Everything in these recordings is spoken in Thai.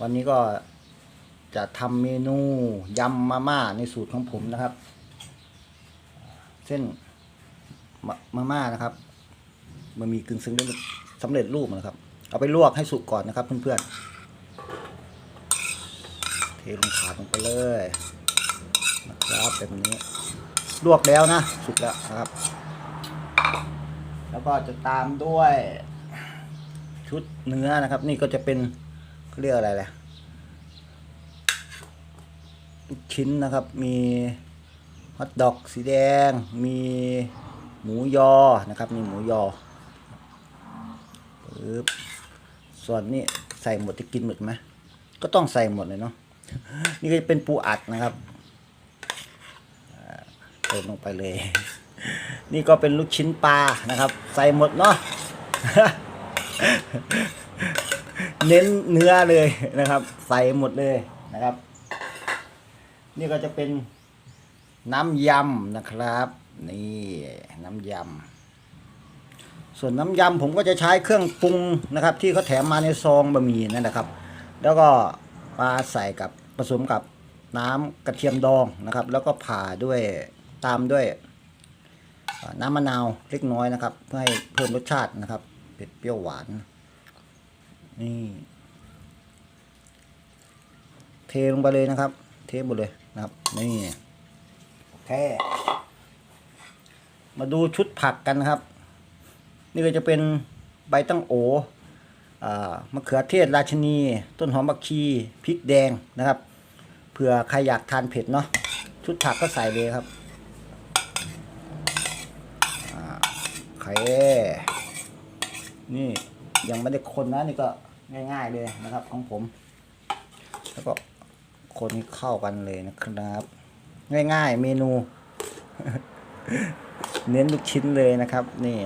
วันนี้ก็จะทำเมนูยำมาม่าในสูตรของผมนะครับ เส้นมามาม่านะครับมันมีกึ่งซึ่งสำเร็จรูปนะครับ เอาไปลวกให้สุกก่อนนะครับ เพื่อนๆเทลงถาดลงไปเลยนะครับแบบนี้ลวกแล้วนะสุกแล้วนะครับ แล้วก็จะตามด้วยชุดเนื้อนะครับ นี่ก็จะเป็น เรียกอะไรแหละลูกชิ้นนะครับ มีฮอทดอกสีแดง มีหมูยอนะครับ มีหมูยอปึ๊บส่วนนี้ใส่หมดจะกินหมดไหมก็ต้องใส่หมดเลยเนาะนี่ก็จะเป็นปูอัดนะครับเติมลงไปเลย นี่ก็เป็นลูกชิ้นปลานะครับ ใส่หมดเนาะ เน้นเนื้อเลยนะครับ ใส่หมดเลยนะครับ นี่ก็จะเป็นน้ำยำนะครับ นี่น้ำยำส่วนน้ำยำผมก็จะใช้เครื่องปรุงนะครับ ที่เขาแถมมาในซองบะหมี่นั่นนะครับ แล้วก็มาใส่กับผสมกับน้ำกระเทียมดองนะครับ แล้วก็ผ่าด้วยตามด้วยน้ำมะนาวเล็กน้อยนะครับ เพื่อให้เพิ่มรสชาตินะครับเผ็ดเปรี้ยวหวาน นี่ เทลงไปเลยนะครับ เทหมดเลยนะครับ นี่โอเค มาดูชุดผักกันนะครับ นี่ก็จะเป็นใบตั้งโอมะเขือเทศราชนี ต้นหอมบักชีพริกแดงนะครับเผื่อใครอยากทานเผ็ดเนาะชุดผักก็ใส่เลยครับโอเคนี่ยังไม่ได้คนนะนี่ก็ ง่าย ๆเลยนะครับของผม แล้วก็คนเข้ากันเลยนะครับ ง่ายๆเมนู เน้นลูกชิ้นเลยนะครับ นี่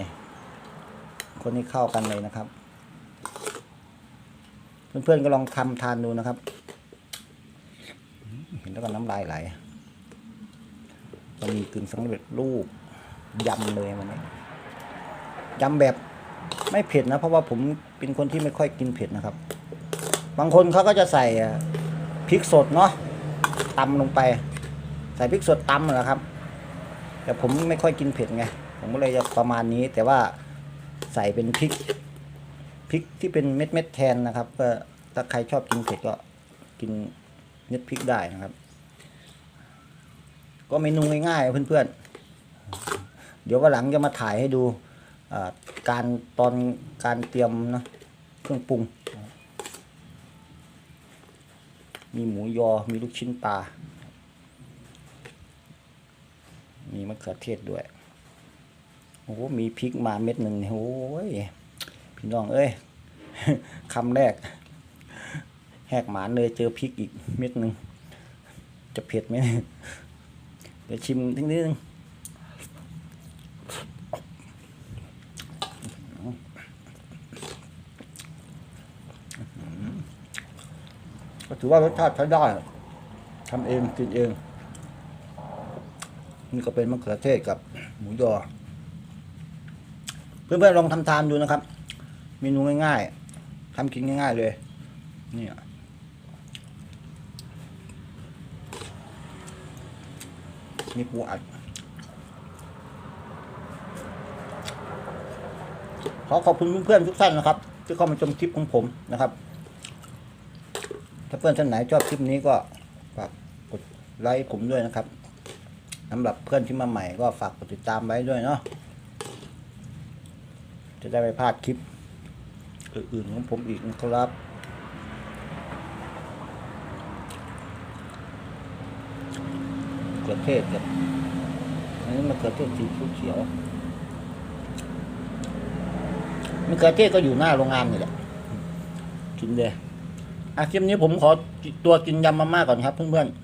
คนให้เข้ากันเลยนะครับ เพื่อนๆก็ลองทำทานดูนะครับ เห็นแล้วก็น้ำลายไหลก็มีกึ่งสำเร็จรูปยำเลยวันนี้ยำแบบ ไม่เผ็ดนะ เพราะว่าผมเป็นคนที่ไม่ค่อยกินเผ็ดนะครับ บางคนเขาก็จะใส่พริกสดเนาะตำลงไป ใส่พริกสดตำนะครับ แต่ผมไม่ค่อยกินเผ็ดไงผมก็เลยจะประมาณนี้ แต่ว่าใส่เป็นพริกพริกที่เป็นเม็ดเม็ดแทนนะครับ ก็ถ้าใครชอบกินเผ็ดก็กินเม็ดพริกได้นะครับ ก็เมนูง่ายๆเพื่อนๆเดี๋ยววันหลังจะมาถ่ายให้ดู การตอนการเตรียมนะเครื่องปรุง มีหมูยอ มีลูกชิ้นปลา มีมะเขือเทศด้วย โอ้โห มีพริกมาเม็ดหนึ่งโอ้ย พี่น้องเอ้ยคำแรก แหกหมานเลยเจอพริกอีกเม็ดหนึ่ง จะเผ็ดไหม เดี๋ยวชิมทิ้งนิดนึง ก็ถือว่ารสชาติใช้ได้ทำเองกินเอง นี่ก็เป็นมะเขือเทศกับหมูยอ เพื่อนๆลองทำทานดูนะครับ เมนูง่ายๆทำกินง่าย ๆ เลย นี่มีปูอัดขอขอบคุณเพื่อนๆทุกท่านนะครับ ที่เข้ามาชมคลิปของผมนะครับ ถ้าเพื่อนท่านไหนชอบคลิปนี้ก็ฝากกดไลค์ผมด้วยนะครับสำหรับเพื่อนที่มาใหม่ก็ฝากกดติดตามไว้ด้วยเนาะจะได้ไม่พลาดคลิปอื่นๆของผมอีกนะครับมะเขือเทศกับอันนี้มะเขือเทศสีเขียวๆมะเขือเทศก็อยู่หน้าโรงงานนี่แหละกินเลย อาคลิปนี้ผมขอตัวกินยำมาม่าก่อนครับเพื่อนๆ